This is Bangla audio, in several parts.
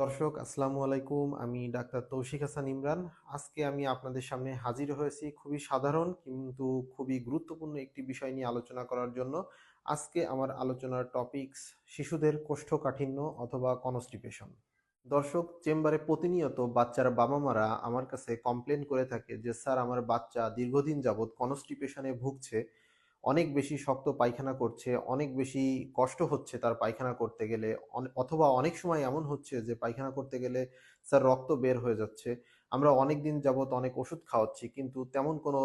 দর্শক, আসসালামু আলাইকুম। আমি ডাক্তার তৌশিক হাসান ইমরান। আজকে আমি আপনাদের সামনে হাজির হয়েছি খুবই সাধারণ কিন্তু খুবই গুরুত্বপূর্ণ একটি বিষয় নিয়ে আলোচনা করার জন্য। আজকে আমার আলোচনার টপিকস শিশুদের কোষ্ঠকাঠিন্য অথবা কনস্টিপেশন দর্শক, চেম্বারে প্রতিনিয়ত বাচ্চার বাবা মারা আমার কাছে কমপ্লেন করে থাকে যে, স্যার, আমার বাচ্চা দীর্ঘদিন যাবৎ কনস্টিপেশনে ভুগছে। অনেক বেশি শক্ত পায়খানা করছে, অনেক বেশি কষ্ট হচ্ছে তার পায়খানা করতে গেলে অথবা অনেক সময় এমন হচ্ছে যে পায়খানা করতে গেলে স্যার রক্ত বের হয়ে যাচ্ছে। আমরা অনেক দিন যাবত অনেক ওষুধ খাওয়াচ্ছি, কিন্তু তেমন কোনো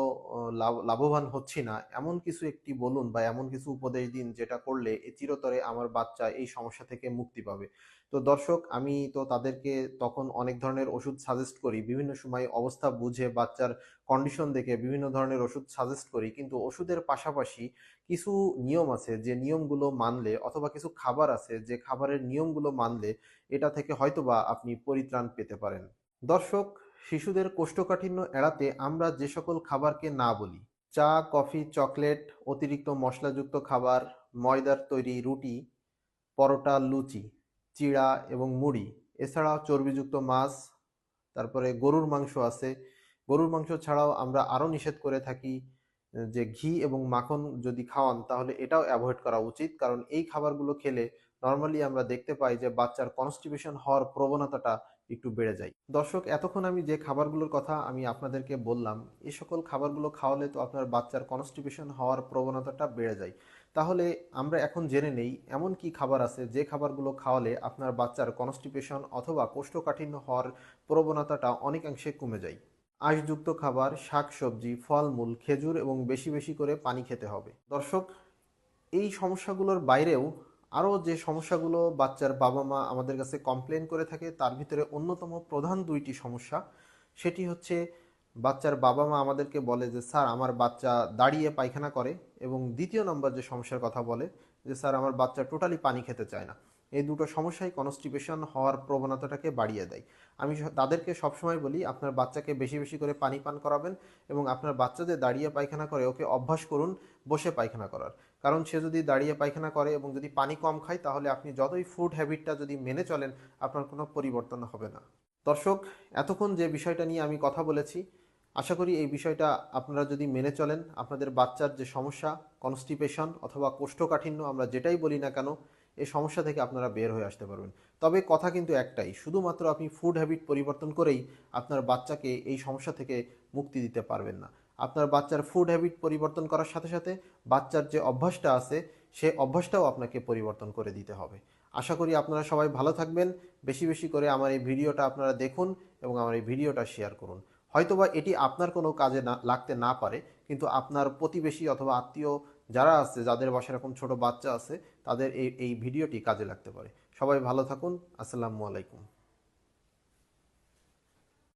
লাভ, লাভবান হচ্ছি না। এমন কিছু একটি বলুন বা এমন কিছু উপদেশ দিন যেটা করলে এ চিরতরে আমার বাচ্চা এই সমস্যা থেকে মুক্তি পাবে। তো দর্শক, আমি তো তাদেরকে তখন অনেক ধরনের ওষুধ সাজেস্ট করি, বিভিন্ন সময় অবস্থা বুঝে, বাচ্চার কন্ডিশন দেখে বিভিন্ন ধরনের ওষুধ সাজেস্ট করি, কিন্তু ওষুধের পাশাপাশি কিছু নিয়ম আছে যে নিয়মগুলো মানলে অথবা কিছু খাবার আছে যে খাবারের নিয়মগুলো মানলে এটা থেকে হয়তোবা আপনি পরিত্রাণ পেতে পারেন। দর্শক, শিশুদের কোষ্ঠকাঠিন্য এড়াতে আমরা যে সকল খাবারকে না বলি, চা, কফি, চকলেট, অতিরিক্ত মশলাযুক্ত খাবার, ময়দার তৈরি রুটি, পরোটা, লুচি, চিড়া এবং মুড়ি, এছাড়াও চর্বিযুক্ত মাছ, তারপরে গরুর মাংস আছে। গরুর মাংস ছাড়াও আমরা আরও নিষেধ করে থাকি যে ঘি এবং মাখন যদি খাওয়ান, তাহলে এটাও অ্যাভয়েড করা উচিত। কারণ এই খাবারগুলো খেলে নর্মালি আমরা দেখতে পাই যে বাচ্চার কনস্টিপেশন হওয়ার প্রবণতাটা একটু বেড়ে যায়। দর্শক, এতক্ষণ আমি যে খাবারগুলোর কথা আমি আপনাদেরকে বললাম এই সকল খাবারগুলো খাওয়ালে তো আপনার বাচ্চার কনস্টিপেশন হওয়ার প্রবণতাটা বেড়ে যায়। তাহলে আমরা এখন জেনে নেই, এমন কি খাবার আছে যে খাবারগুলো খাওয়ালে আপনার বাচ্চার কনস্টিপেশন অথবা কোষ্ঠকাঠিন্য হওয়ার প্রবণতাটা অনেকাংশে কমে যায়। আঁশযুক্ত খাবার, শাকসবজি, ফলমূল, খেজুর এবং বেশি বেশি করে পানি খেতে হবে। দর্শক, এই সমস্যাগুলোর বাইরেও আরও যে সমস্যাগুলো বাচ্চার বাবা মা আমাদের কাছে কমপ্লেন করে থাকে, তার ভিতরে অন্যতম প্রধান দুইটি সমস্যা। সেটি হচ্ছে, বাচ্চার বাবা মা আমাদেরকে বলে যে, স্যার, আমার বাচ্চা দাঁড়িয়ে পায়খানা করে। এবং দ্বিতীয় নম্বর যে সমস্যার কথা বলে, যে, স্যার, আমার বাচ্চা টোটালি পানি খেতে চায় না। এই দুটো সমস্যাই কনস্টিপেশন হওয়ার প্রবণতাটাকে বাড়িয়ে দেয়। আমি তাদেরকে সবসময় বলি, আপনার বাচ্চাকে বেশি বেশি করে পানি পান করাবেন এবং আপনার বাচ্চাদের দাঁড়িয়ে পায়খানা করে ওকে অভ্যাস করুন বসে পায়খানা করার। কারণ সে যদি দাঁড়িয়ে পায়খানা করে এবং যদি পানি কম খায়, তাহলে আপনি যতই ফুড হ্যাবিটটা যদি মেনে চলেন, আপনার কোনো পরিবর্তন হবে না। দর্শক, এতক্ষণ যে বিষয়টা নিয়ে আমি কথা বলেছি, আশা করি এই বিষয়টা আপনারা যদি মেনে চলেন, আপনাদের বাচ্চার যে সমস্যা কনস্টিপেশন অথবা কোষ্ঠকাঠিন্য, আমরা যেটাই বলি না কেন এই সমস্যা থেকে আপনারা বের হয়ে আসতে পারবেন। তবে কথা কিন্তু একটাই, শুধুমাত্র আপনি ফুড হ্যাবিট পরিবর্তন করেই আপনার বাচ্চাকে এই সমস্যা থেকে মুক্তি দিতে পারবেন না। আপনার বাচ্চার ফুড হ্যাবিট পরিবর্তন করার সাথে সাথে বাচ্চার যে অভ্যাসটা আছে, সে অভ্যাসটাও আপনাকে পরিবর্তন করে দিতে হবে। আশা করি আপনারা সবাই ভালো থাকবেন। বেশি বেশি করে আমার এই ভিডিওটা আপনারা দেখুন এবং আমার এই ভিডিওটা শেয়ার করুন। হয়তোবা এটি আপনার কোনো কাজে না, লাগতে না পারে, কিন্তু আপনার প্রতিবেশী অথবা আত্মীয় যারা আছে, যাদের বাসায় এরকম ছোট বাচ্চা আছে, তাদের এই এই ভিডিওটি কাজে লাগতে পারে। সবাই ভালো থাকুন। আসসালামু আলাইকুম।